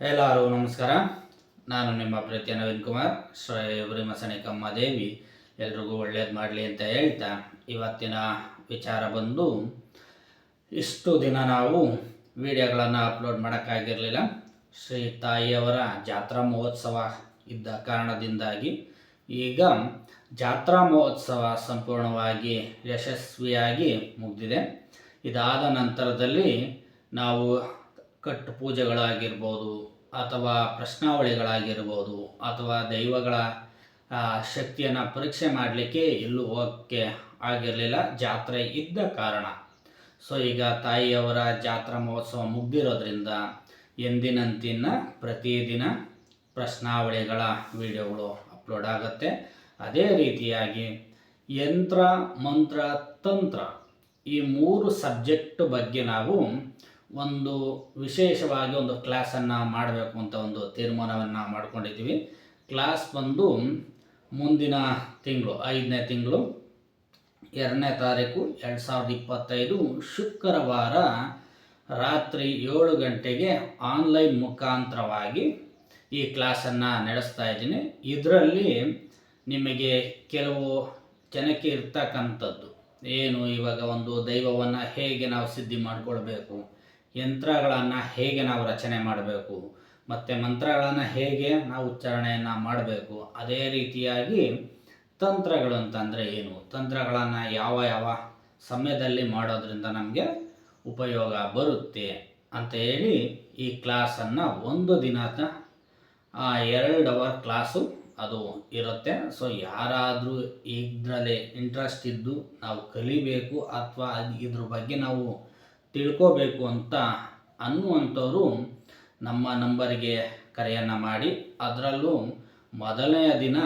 ಎಲ್ಲರೂ ನಮಸ್ಕಾರ. ನಾನು ನಿಮ್ಮ ಪ್ರೀತಿಯ ನವೀನ್ ಕುಮಾರ್. ಶ್ರೀ ಮಸಣಿಕಮ್ಮ ದೇವಿ ಎಲ್ರಿಗೂ ಒಳ್ಳೇದು ಮಾಡಲಿ ಅಂತ ಹೇಳ್ತಾ ಇವತ್ತಿನ ವಿಚಾರ ಬಂದು, ಇಷ್ಟು ದಿನ ನಾವು ವಿಡಿಯೋಗಳನ್ನು ಅಪ್ಲೋಡ್ ಮಾಡೋಕ್ಕಾಗಿರಲಿಲ್ಲ. ಶ್ರೀ ತಾಯಿಯವರ ಜಾತ್ರಾ ಮಹೋತ್ಸವ ಇದ್ದ ಕಾರಣದಿಂದಾಗಿ ಈಗ ಜಾತ್ರಾ ಮಹೋತ್ಸವ ಸಂಪೂರ್ಣವಾಗಿ ಯಶಸ್ವಿಯಾಗಿ ಮುಗಿದಿದೆ. ಇದಾದ ನಂತರದಲ್ಲಿ ನಾವು ಕಟ್ಟು ಪೂಜೆಗಳಾಗಿರ್ಬೋದು ಅಥವಾ ಪ್ರಶ್ನಾವಳಿಗಳಾಗಿರ್ಬೋದು ಅಥವಾ ದೈವಗಳ ಶಕ್ತಿಯನ್ನು ಪರೀಕ್ಷೆ ಮಾಡಲಿಕ್ಕೆ ಎಲ್ಲೂ ಹೋಗೋಕ್ಕೆ ಆಗಿರಲಿಲ್ಲ, ಜಾತ್ರೆ ಇದ್ದ ಕಾರಣ. ಸೊ ಈಗ ತಾಯಿಯವರ ಜಾತ್ರಾ ಮಹೋತ್ಸವ ಮುಗ್ದಿರೋದ್ರಿಂದ ಎಂದಿನಂತಿನ ಪ್ರತಿದಿನ ಪ್ರಶ್ನಾವಳಿಗಳ ವಿಡಿಯೋಗಳು ಅಪ್ಲೋಡ್ ಆಗುತ್ತೆ. ಅದೇ ರೀತಿಯಾಗಿ ಯಂತ್ರ, ಮಂತ್ರ, ತಂತ್ರ ಈ ಮೂರು ಸಬ್ಜೆಕ್ಟ್ ಬಗ್ಗೆ ನಾವು ಒಂದು ವಿಶೇಷವಾಗಿ ಒಂದು ಕ್ಲಾಸನ್ನು ಮಾಡಬೇಕು ಅಂತ ಒಂದು ತೀರ್ಮಾನವನ್ನು ಮಾಡ್ಕೊಂಡಿದ್ದೀವಿ. ಕ್ಲಾಸ್ ಬಂದು ಮುಂದಿನ ತಿಂಗಳು, ಐದನೇ ತಿಂಗಳು, ಎರಡನೇ ತಾರೀಕು, ಎರಡು ಸಾವಿರದ ಇಪ್ಪತ್ತೈದು ಶುಕ್ರವಾರ ರಾತ್ರಿ ಏಳು ಗಂಟೆಗೆ ಆನ್ಲೈನ್ ಮುಖಾಂತರವಾಗಿ ಈ ಕ್ಲಾಸನ್ನು ನಡೆಸ್ತಾ ಇದ್ದೀನಿ. ಇದರಲ್ಲಿ ನಿಮಗೆ ಕೆಲವು ಜನಕ್ಕೆ ಇರ್ತಕ್ಕಂಥದ್ದು, ಏನು ಇವಾಗ ಒಂದು ದೈವವನ್ನು ಹೇಗೆ ನಾವು ಸಿದ್ಧಿ ಮಾಡಿಕೊಳ್ಬೇಕು ಯಂತ್ರಗಳನ್ನು ಹೇಗೆ ನಾವು ರಚನೆ ಮಾಡಬೇಕು, ಮತ್ತು ಮಂತ್ರಗಳನ್ನು ಹೇಗೆ ನಾವು ಉಚ್ಚಾರಣೆಯನ್ನು ಮಾಡಬೇಕು, ಅದೇ ರೀತಿಯಾಗಿ ತಂತ್ರಗಳು ಅಂತಂದರೆ ಏನು? ತಂತ್ರಗಳನ್ನು ಯಾವ ಯಾವ ಸಮಯದಲ್ಲಿ ಮಾಡೋದ್ರಿಂದ ನಮಗೆ ಉಪಯೋಗ ಬರುತ್ತೆ ಅಂತ ಹೇಳಿ ಈ ಕ್ಲಾಸನ್ನು ಒಂದು ದಿನದ ಎರಡು ಅವರ್ ಕ್ಲಾಸು ಅದು ಇರುತ್ತೆ. ಸೊ ಯಾರಾದರೂ ಇದರಲ್ಲಿ ಇಂಟ್ರೆಸ್ಟ್ ಇದ್ದು ನಾವು ಕಲಿಬೇಕು ಅಥವಾ ಇದ್ರ ಬಗ್ಗೆ ನಾವು ತಿಳ್ಕೋಬೇಕು ಅಂತ ಅನ್ನುವಂಥವರು ನಮ್ಮ ನಂಬರಿಗೆ ಕರೆಯನ್ನು ಮಾಡಿ ಅದರಲ್ಲೂ ಮೊದಲನೆಯ ದಿನ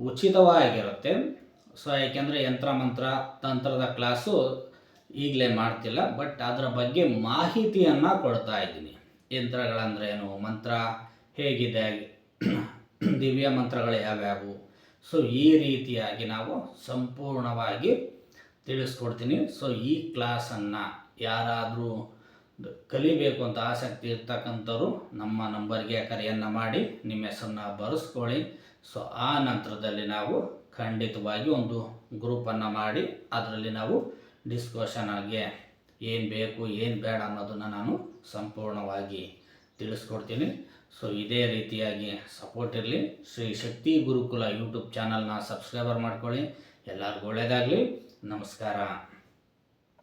ಉಚಿತವಾಗಿರುತ್ತೆ. ಸೊ ಯಂತ್ರ, ಮಂತ್ರ, ತಂತ್ರದ ಕ್ಲಾಸು ಈಗಲೇ ಮಾಡ್ತಿಲ್ಲ. ಬಟ್ ಅದರ ಬಗ್ಗೆ ಮಾಹಿತಿಯನ್ನು ಕೊಡ್ತಾ ಇದ್ದೀನಿ. ಯಂತ್ರಗಳಂದ್ರೇನು ಮಂತ್ರ ಹೇಗಿದೆ? ದಿವ್ಯ ಮಂತ್ರಗಳು ಯಾವ್ಯಾವು? ಸೊ ಈ ರೀತಿಯಾಗಿ ನಾವು ಸಂಪೂರ್ಣವಾಗಿ ತಿಳಿಸ್ಕೊಡ್ತೀನಿ. ಸೊ ಈ ಕ್ಲಾಸನ್ನು ಯಾರಾದರೂ ಕಲಿಬೇಕು ಅಂತ ಆಸಕ್ತಿ ಇರ್ತಕ್ಕಂಥವ್ರು ನಮ್ಮ ನಂಬರ್ಗೆ ಕರೆಯನ್ನು ಮಾಡಿ, ನಿಮ್ಮ ಹೆಸರನ್ನ ಬರೆಸ್ಕೊಳ್ಳಿ. ಸೊ ಆ ನಂತರದಲ್ಲಿ ನಾವು ಖಂಡಿತವಾಗಿ ಒಂದು ಗ್ರೂಪನ್ನು ಮಾಡಿ, ಅದರಲ್ಲಿ ನಾವು ಡಿಸ್ಕಷನ್ ಆಗಿ ಏನು ಬೇಕು, ಏನು ಬೇಡ ಅನ್ನೋದನ್ನು ನಾನು ಸಂಪೂರ್ಣವಾಗಿ ತಿಳಿಸ್ಕೊಡ್ತೀನಿ. ಸೊ ಇದೇ ರೀತಿಯಾಗಿ ಸಪೋರ್ಟ್ ಇರಲಿ. ಶ್ರೀ ಶಕ್ತಿ ಗುರುಕುಲ ಯೂಟ್ಯೂಬ್ ಚಾನಲ್ನ ಸಬ್ಸ್ಕ್ರೈಬರ್ ಮಾಡ್ಕೊಳ್ಳಿ. ಎಲ್ಲರಿಗೂ ಒಳ್ಳೆಯದಾಗಲಿ ನಮಸ್ಕಾರ.